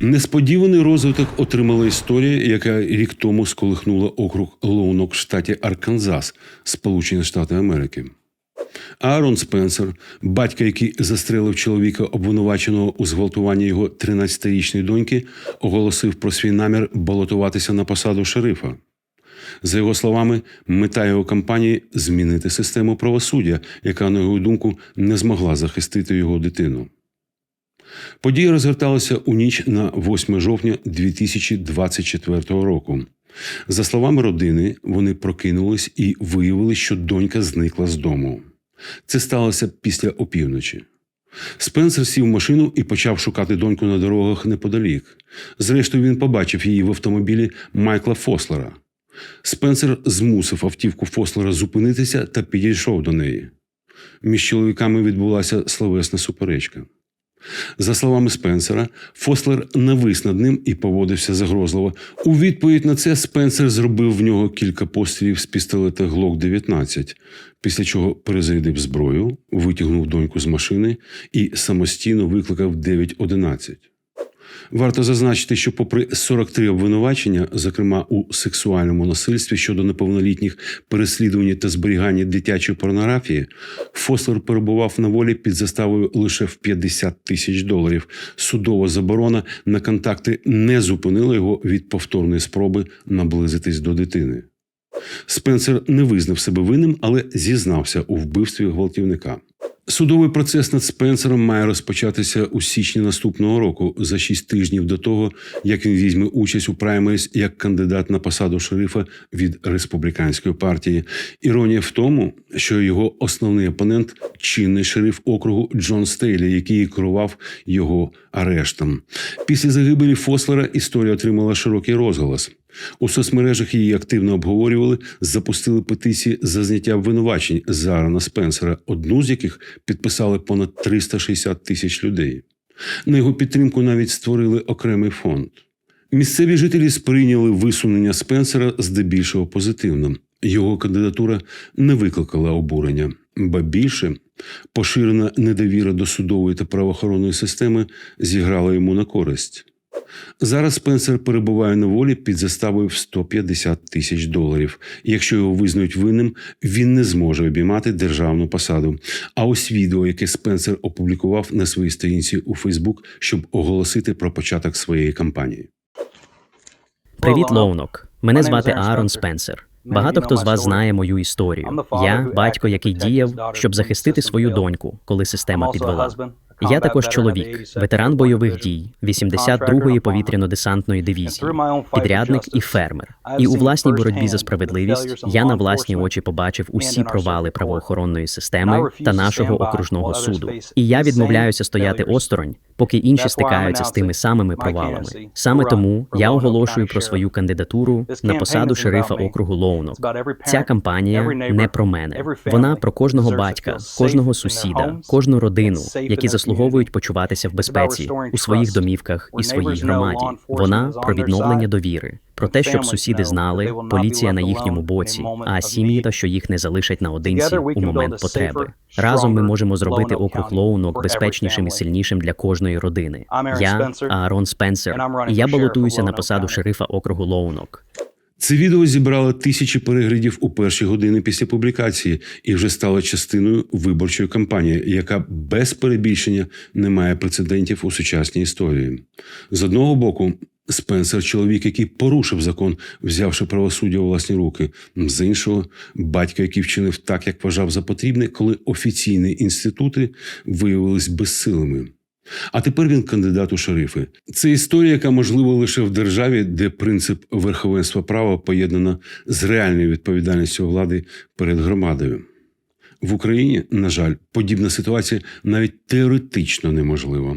Несподіваний розвиток отримала історія, яка рік тому сколихнула округ Лоунок в штаті Арканзас, Сполучені Штати Америки. Аарон Спенсер, батько, який застрелив чоловіка, обвинуваченого у зґвалтуванні його 13-річної доньки, оголосив про свій намір балотуватися на посаду шерифа. За його словами, мета його кампанії змінити систему правосуддя, яка, на його думку, не змогла захистити його дитину. Події розгорталися у ніч на 8 жовтня 2024 року. За словами родини, вони прокинулись і виявили, що донька зникла з дому. Це сталося після опівночі. Спенсер сів в машину і почав шукати доньку на дорогах неподалік. Зрештою, він побачив її в автомобілі Майкла Фослера. Спенсер змусив автівку Фослера зупинитися та підійшов до неї. Між чоловіками відбулася словесна суперечка. За словами Спенсера, Фослер навис над ним і поводився загрозливо. У відповідь на це Спенсер зробив в нього кілька пострілів з пістолета Глок 19, після чого перезарядив зброю, витягнув доньку з машини і самостійно викликав 911. Варто зазначити, що, попри 43 обвинувачення, зокрема у сексуальному насильстві щодо неповнолітніх переслідуванні та зберігання дитячої порнографії, Фослер перебував на волі під заставою лише в 50 тисяч доларів. Судова заборона на контакти не зупинила його від повторної спроби наблизитись до дитини. Спенсер не визнав себе винним, але зізнався у вбивстві гвалтівника. Судовий процес над Спенсером має розпочатися у січні наступного року за шість тижнів до того, як він візьме участь у праймеріс як кандидат на посаду шерифа від республіканської партії. Іронія в тому, що його основний опонент чинний шериф округу Джон Стейлі, який керував його арештом. Після загибелі Фослера історія отримала широкий розголос. У соцмережах її активно обговорювали, запустили петиції за зняття обвинувачень Зарана Спенсера, одну з яких підписали понад 360 тисяч людей. На його підтримку навіть створили окремий фонд. Місцеві жителі сприйняли висунення Спенсера здебільшого позитивно. Його кандидатура не викликала обурення, ба більше поширена недовіра до судової та правоохоронної системи зіграла йому на користь. Зараз Спенсер перебуває на волі під заставою в 150 тисяч доларів. Якщо його визнають винним, він не зможе обіймати державну посаду. А ось відео, яке Спенсер опублікував на своїй сторінці у Фейсбук, щоб оголосити про початок своєї кампанії. Привіт, Лоунок. Мене звати Аарон Спенсер. Багато хто з вас знає мою історію. Я батько, який діяв, щоб захистити свою доньку, коли система підвела. Я також чоловік, ветеран бойових дій 82-ї повітряно-десантної дивізії, підрядник і фермер. І у власній боротьбі за справедливість я на власні очі побачив усі провали правоохоронної системи та нашого окружного суду. І я відмовляюся стояти осторонь, поки інші стикаються з тими самими провалами. Саме тому я оголошую про свою кандидатуру на посаду шерифа округу Лоунок. Ця кампанія не про мене. Вона про кожного батька, кожного сусіда, кожну родину, які заслуговують почуватися в безпеці у своїх домівках і своїй громаді. Вона про відновлення довіри, про те, щоб сусіди знали, поліція на їхньому боці, а сім'ї та що їх не залишать наодинці у момент потреби. Разом ми можемо зробити округ Лоунок безпечнішим і сильнішим для кожної родини. Я Аарон Спенсер, і я балотуюся на посаду шерифа округу Лоунок. Це відео зібрало тисячі переглядів у перші години після публікації і вже стало частиною виборчої кампанії, яка без перебільшення не має прецедентів у сучасній історії. З одного боку, Спенсер чоловік, який порушив закон, взявши правосуддя у власні руки. З іншого, батько, який вчинив так, як вважав за потрібне, коли офіційні інститути виявились безсилими. А тепер він кандидат у шерифи. Це історія, яка можлива лише в державі, де принцип верховенства права поєднано з реальною відповідальністю влади перед громадою. В Україні, на жаль, подібна ситуація навіть теоретично неможлива.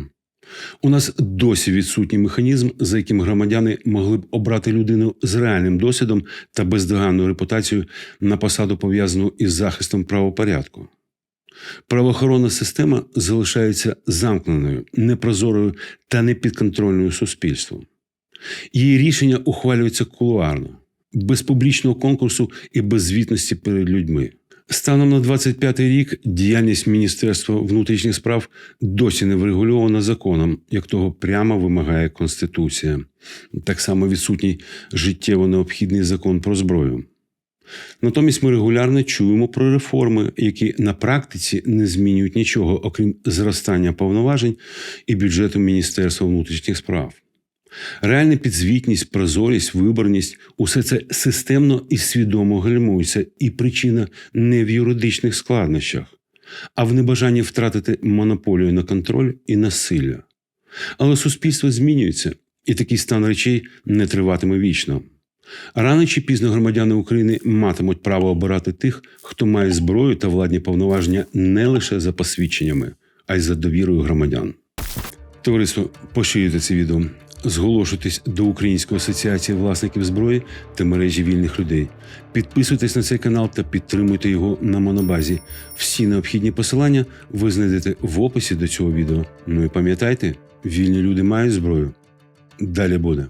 У нас досі відсутній механізм, за яким громадяни могли б обрати людину з реальним досвідом та бездоганною репутацією на посаду пов'язану із захистом правопорядку. Правоохоронна система залишається замкненою, непрозорою та непідконтрольною суспільству. Її рішення ухвалюються кулуарно, без публічного конкурсу і без звітності перед людьми. Станом на 25 рік діяльність Міністерства внутрішніх справ досі не врегульована законом, як того прямо вимагає Конституція. Так само відсутній життєво необхідний закон про зброю. Натомість ми регулярно чуємо про реформи, які на практиці не змінюють нічого, окрім зростання повноважень і бюджету Міністерства внутрішніх справ. Реальна підзвітність, прозорість, виборність усе це системно і свідомо гальмується, і причина не в юридичних складнощах, а в небажанні втратити монополію на контроль і насилля. Але суспільство змінюється, і такий стан речей не триватиме вічно. Рано чи пізно громадяни України матимуть право обирати тих, хто має зброю та владні повноваження не лише за посвідченнями, а й за довірою громадян. Товариство, поширюйте це відео, зголошуйтесь до Української асоціації власників зброї та мережі вільних людей. Підписуйтесь на цей канал та підтримуйте його на монобазі. Всі необхідні посилання ви знайдете в описі до цього відео. Ну і пам'ятайте, вільні люди мають зброю. Далі буде.